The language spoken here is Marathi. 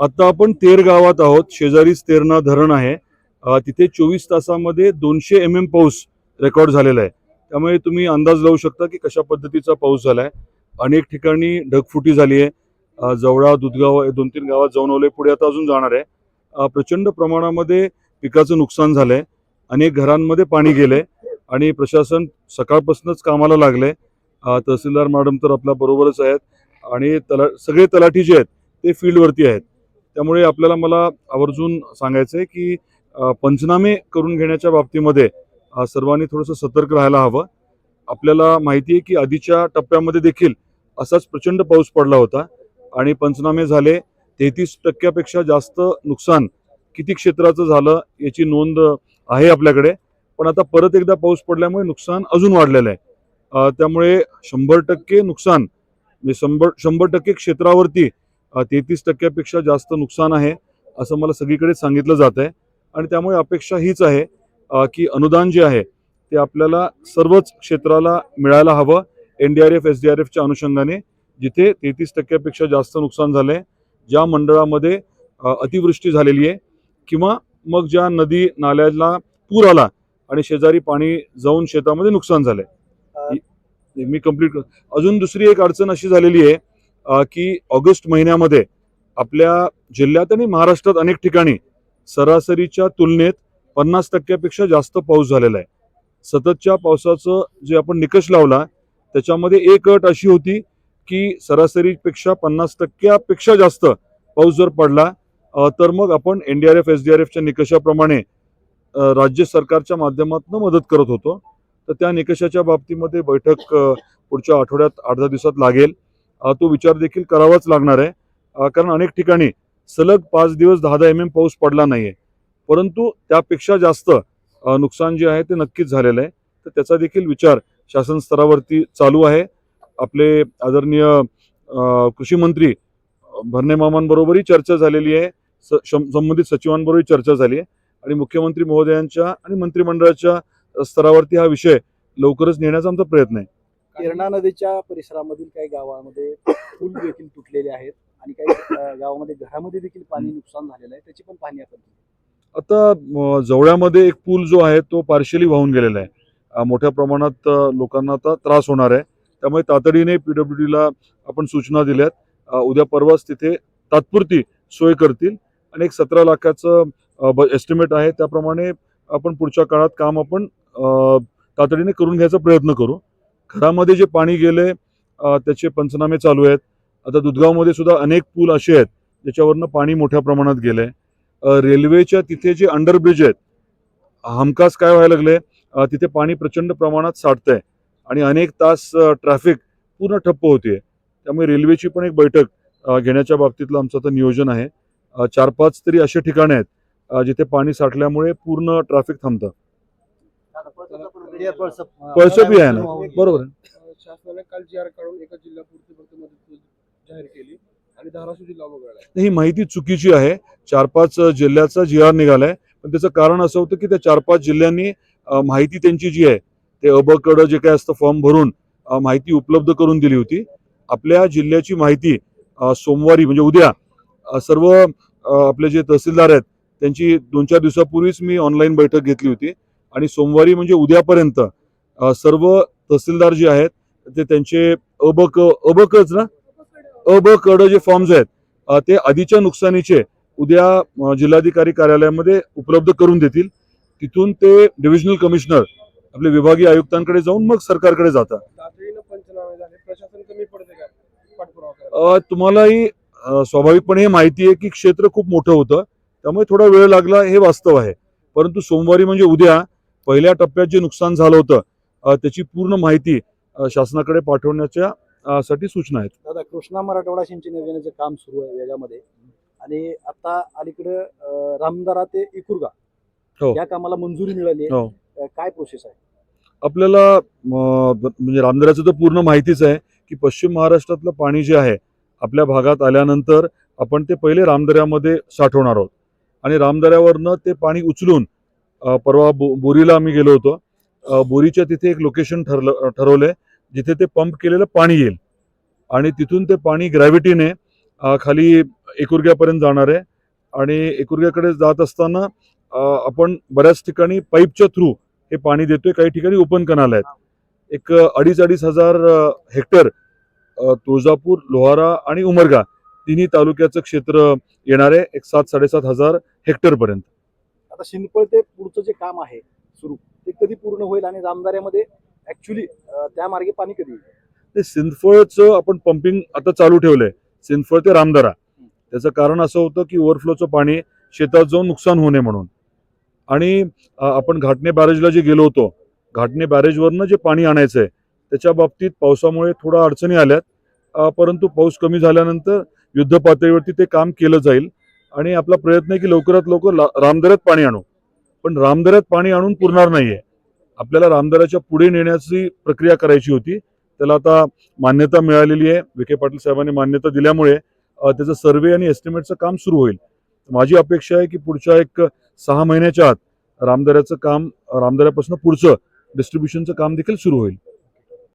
आता आपण तेर गावात आहोत. शेजारीच तेरणा धरण आहे. तिथे चोवीस तासामध्ये दोनशे एम एम पाऊस रेकॉर्ड झालेला आहे. त्यामुळे तुम्ही अंदाज लावू शकता की कशा पद्धतीचा पाऊस झाला आहे अनेक ठिकाणी ढगफुटी झाली आहे. जवळा दुधगाव दोन तीन गावात जाऊन आलोय. पुढे आता अजून जाणार आहे. प्रचंड प्रमाणामध्ये पिकाचं नुकसान झालंय. अनेक घरांमध्ये पाणी गेलंय आणि प्रशासन सकाळपासूनच कामाला लागले तहसीलदार मॅडम तर आपल्या बरोबरच आहेत आणि तला सगळे तलाठी जे आहेत ते फील्डवरती आहेत. त्यामुळे आपल्याला मला आवर्जून सांगायचं आहे की पंचनामे करून घेण्याच्या बाबतीमध्ये सर्वांनी थोडंसं सतर्क राहायला हवं. आपल्याला माहिती आहे की आधीच्या टप्प्यामध्ये देखील असाच प्रचंड पाऊस पडला होता आणि पंचनामे झाले. तेहतीस टक्क्यापेक्षा जास्त नुकसान किती क्षेत्राचं झालं याची नोंद आहे आपल्याकडे. पण आता परत एकदा पाऊस पडल्यामुळे नुकसान अजून वाढलेलं आहे. त्यामुळे शंभर टक्के नुकसान म्हणजे शंभर शंभर टक्के क्षेत्रावरती तेहतीस टक्क्यापेक्षा जास्त नुकसान आहे असं मला सगळीकडे सांगितलं जात आहे आणि त्यामुळे अपेक्षा हीच आहे की अनुदान जे आहे ते आपल्याला सर्वच क्षेत्राला मिळायला हवं N D R F S D R एफच्या अनुषंगाने जिथे तेहतीस टक्क्यापेक्षा जास्त नुकसान झालं आहे ज्या मंडळामध्ये अतिवृष्टी झालेली आहे किंवा मग ज्या नदी नाल्याला पूर आला आणि शेजारी पाणी जाऊन शेतामध्ये नुकसान झालंय. इ- मी कंप्लीट अजून दुसरी एक अडचण अशी झालेली आहे की ऑगस्ट महिन्यामध्ये आपल्या जिल्ह्यात आणि महाराष्ट्रात अनेक ठिकाणी सरासरीच्या तुलनेत पन्नास टक्क्यापेक्षा जास्त पाऊस झालेला आहे. सततच्या पावसाचं जे आपण निकष लावला त्याच्यामध्ये एक अट अशी होती की सरासरीपेक्षा पन्नास टक्क्यापेक्षा जास्त पाऊस जर पडला तर मग आपण N D R F S D R एफच्या निकषाप्रमाणे राज्य सरकारच्या माध्यमातून मदत करत होतो. तर त्या निकषाच्या बाबतीमध्ये बैठक पुढच्या आठवड्यात आठ दहा दिवसात लागेल. तो विचार देखील करावाच लागणार आहे. कारण अनेक ठिकाणी सलग पाच दिवस दहा दहा एम एम पाऊस पडला नाही आहे परंतु त्यापेक्षा जास्त नुकसान जे आहे ते नक्कीच झालेलं आहे. तर त्याचा देखील विचार शासन स्तरावरती चालू आहे. आपले आदरणीय कृषी मंत्री भरणे मामांबरोबरही चर्चा झालेली आहे. स- संबंधित सचिवांबरोबरही चर्चा झाली आहे. आणि मुख्यमंत्री महोदयांच्या आणि मंत्रिमंडळाच्या स्तरावरती हा विषय लवकरच नेण्याचा आमचा प्रयत्न आहे. किरणा नदीच्या परिसरामधील काही गावामध्ये पूल देखील तुटलेले आहेत आणि काही गावामध्ये घरामध्ये देखील पाणी नुकसान झालेलं आहे. त्याची पण पाहणी आपण. आता जवळ्यामध्ये एक पूल जो आहे तो पार्शली वाहून गेलेला आहे. मोठ्या प्रमाणात लोकांना आता त्रास होणार आहे. त्यामुळे तातडीने पीडब्ल्यू डीला आपण सूचना दिल्यात. उद्या परवाच तिथे तात्पुरती सोय करतील. आणि एक सतरा लाखाचं एस्टिमेट आहे. त्याप्रमाणे आपण पुढच्या काळात काम आपण तातडीने करून घ्यायचा प्रयत्न करू. घरामध्ये जे पाणी गेले त्याचे पंचनामे चालू आहेत. आता दुधगावमध्ये सुद्धा अनेक पूल असे आहेत ज्याच्यावरनं पाणी मोठ्या प्रमाणात गेले रेल्वेच्या तिथे जे अंडरब्रिज आहेत हमखास काय व्हायला लागले तिथे पाणी प्रचंड प्रमाणात साठतंय आणि अनेक तास ट्रॅफिक पूर्ण ठप्प होते त्यामुळे रेल्वेची पण एक बैठक घेण्याच्या बाबतीतलं आमचं आता नियोजन आहे. चार पाच तरी असे ठिकाणे आहेत जिथे पाणी साठल्यामुळे पूर्ण ट्रॅफिक थांबतं. पळसपी आहे ना. बरोबर शासनाने काल जी आर काढून एका जिल्ह्यापुरती फक्त मदत जाहीर केली आणि धाराशिव जिल्हा वगळला. ही माहिती चुकीची आहे. चार पाच जिल्ह्याचा जी आर निघालाय. पण त्याचं कारण असं होतं की त्या चार पाच जिल्ह्यांनी माहिती त्यांची जी आहे ते अबकड जे काय असतं फॉर्म भरून माहिती उपलब्ध करून दिली होती. आपल्या जिल्ह्याची माहिती सोमवारी म्हणजे उद्या सर्व आपले जे तहसीलदार आहेत त्यांची दोन चार दिवसापूर्वीच मी ऑनलाईन बैठक घेतली होती. आणि सोमवारी म्हणजे उद्यापर्यंत सर्व तहसीलदार जे आहेत ते त्यांचे अबक अबकच ना? अ ब क ड जे फॉर्म्स आहेत ते आधीच्या नुकसानीचे उद्या जिल्हाधिकारी कार्यालयामध्ये उपलब्ध करून देतील. तिथून ते डिव्हिजनल कमिशनर आपले विभागीय आयुक्तांकडे जाऊन मग सरकारकडे जातात. तुम्हालाही स्वाभाविकपणे हे माहिती आहे की क्षेत्र खूप मोठं होतं. त्यामुळे थोडा वेळ लागला हे वास्तव आहे. परंतु सोमवारी म्हणजे उद्या पहिल्या टप्प्यात जे नुकसान झालं होतं त्याची पूर्ण माहिती शासनाकडे पाठवण्याच्या साठी सूचना आहेत. दादा कृष्णा मराठवाडा सिंचन योजनेचं काम सुरू आहे वेगामध्ये. आणि आता अलीकडे रामदारा ते इकुरगा हो. या कामाला मंजुरी मिळाली हो. काय प्रोसेस आहे? आपल्याला म्हणजे रामदऱ्याचं तर पूर्ण माहितीच आहे की पश्चिम महाराष्ट्रातलं पाणी जे आहे आपल्या भागात आल्यानंतर आपण ते पहिले रामदऱ्यामध्ये साठवणार आहोत. आणि रामदऱ्यावरनं ते पाणी उचलून परवा बो बोरीला आम्ही गेलो होतो. बोरीच्या तिथे एक लोकेशन ठरलं ठरवलंय जिथे ते पंप केलेलं पाणी येईल. आणि तिथून ते पाणी ग्रॅव्हिटीने खाली एकुरग्यापर्यंत जाणार आहे. आणि एकुरग्याकडे जात असताना आपण बऱ्याच ठिकाणी पाईपच्या थ्रू हे पाणी देतोय. काही ठिकाणी ओपन कनाल आहेत. एक अडीच अडीच हजार हेक्टर तुळजापूर लोहारा आणि उमरगा तिन्ही तालुक्याचं क्षेत्र येणार आहे. एक सात साडेसात हजार हेक्टरपर्यंत. आता शिंदपळ ते पुढचं जे काम आहे सुरू ते कधी पूर्ण होईल आणि जामदाऱ्यामध्ये ऍक्च्युली त्या मार्गे पाणी कधी येईल? ते सिंदफळचं आपण पंपिंग आता चालू ठेवलंय. सिंदफळ ते रामदारा. त्याचं कारण असं होतं की ओव्हरफ्लोचं पाणी शेतात जाऊन नुकसान होणे म्हणून. आणि आपण घाटणे बॅरेजला जे गेलो होतो घाटणे बॅरेजवरनं जे पाणी आणायचं आहे त्याच्या बाबतीत पावसामुळे थोडा अडचणी आल्यात. परंतु पाऊस कमी झाल्यानंतर युद्ध पातळीवरती ते काम केलं जाईल. आणि आपला प्रयत्न आहे की लवकरात लवकर ला- रामदऱ्यात पाणी आणू. पण रामदऱ्यात पाणी आणून पुरणार नाहीये. आपल्याला रामदऱ्याच्या पुढे नेण्याची प्रक्रिया करायची होती. त्याला आता मान्यता मिळालेली आहे. विखे पाटील साहेबांनी मान्यता दिल्यामुळे त्याचं सर्वे आणि एस्टिमेटचं काम सुरू होईल. माझी अपेक्षा आहे की पुढच्या एक सहा महिन्याच्या आत रामदऱ्याचं काम रामदऱ्यापासून पुढचं डिस्ट्रीब्युशनचं काम देखील सुरू होईल.